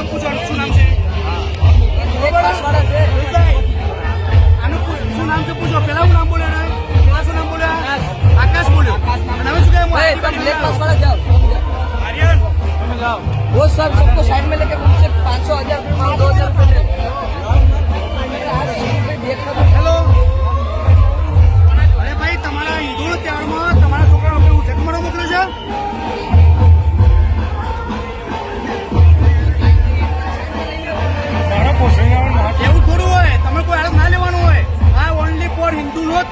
અનુપુ શું નામ છે અનુપુ શું નામ છે પૂછો પેલા હું નામ બોલે પેલા શું નામ બોલે આકાશ બોલ્યો અને હવે શું કહે આર્યન वो सब सबको साइड में लेके घूम से पाँच सौ हजार दो हजार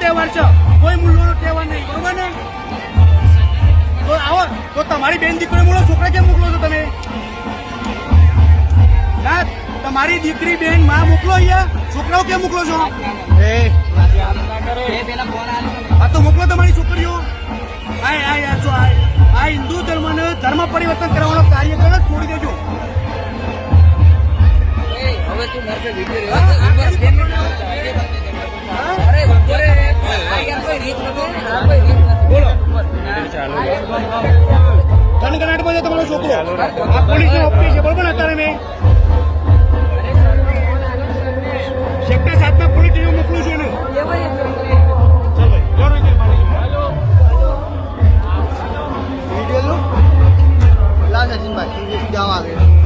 તહેવાર છે. કોઈ મૂલ્યનો તહેવાર નહીં. બરોબર ને? તો આવો તો તમારી બેન દીકરી મૂળો છોકરા કેમ મોકલો છો તમે? ના તમારી દીકરી બેનમાં મોકલો અહીંયા. છોકરાઓ કેમ મોકલો છો? એ. હા તો મોકલો તમારી છોકરીઓ. આય આય આ છો આ હિન્દુ ધર્મને ધર્મ પરિવર્તન કરવાનો કાર્યક્રમ છોડી દેજો. હવે તું મારે વીડિયો આ પોલીસની ઓફિસ છે, બરોબર અત્યારે મેં? સેક્ટર સાતના પોલીસ હું મોકલું છું એનું. લાલ સચિનભાઈ જવા આવે